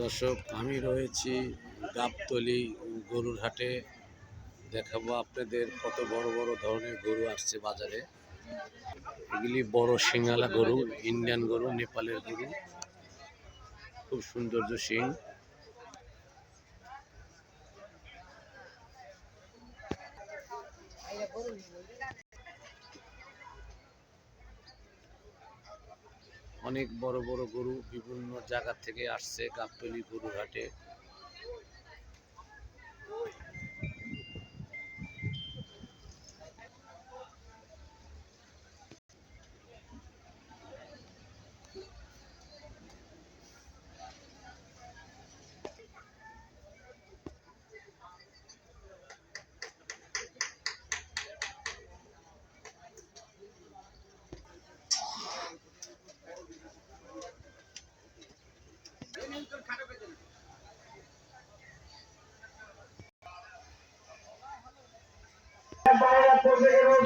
দর্শক, আমি রয়েছি গাবতলি গরুর হাটে দেখাবো আপনাদের কত বড় বড় ধরনের গরু আসছে বাজারে। এগুলি বড় সিঙ্গালা গরু, ইন্ডিয়ান গরু, নেপালের গরু। খুব সৌন্দর্য সিং। অনেক বড় বড় গরু বিভিন্ন জায়গা থেকে আসছে গাবতলি গরুর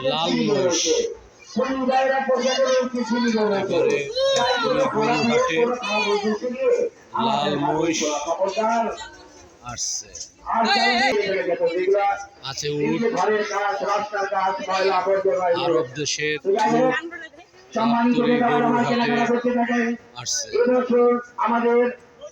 লাল গাবতলি লাল মহিষ আসছে। আছে উট। আরব হাটে আসছে। আমাদের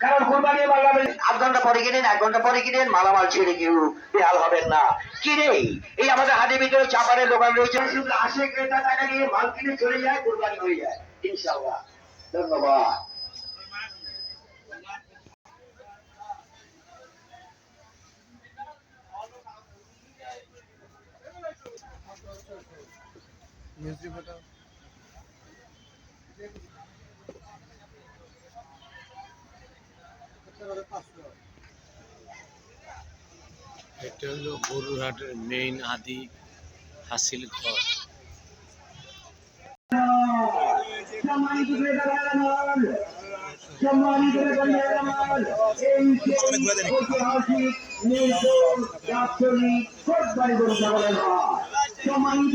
কারণ কোরবানি মালামাল আধ ঘণ্টা পরে কিনেন এক ঘণ্টা পরে কিনেন মালামাল ছেড়ে কেউ বেহাল হবেন না। কিনে এই আমাদের হাটের ভিতরে চাপারের দোকান রয়েছে। শুধু আসে ক্রেতা টাকা নিয়ে মাল কিনে চলে যায় কোরবানি হয়ে যায়। ইনশাআল্লাহ। ধন্যবাদ। এটা হলো গরুর হাটের মেইন আদি হাসিল ঘর। সম্মানিত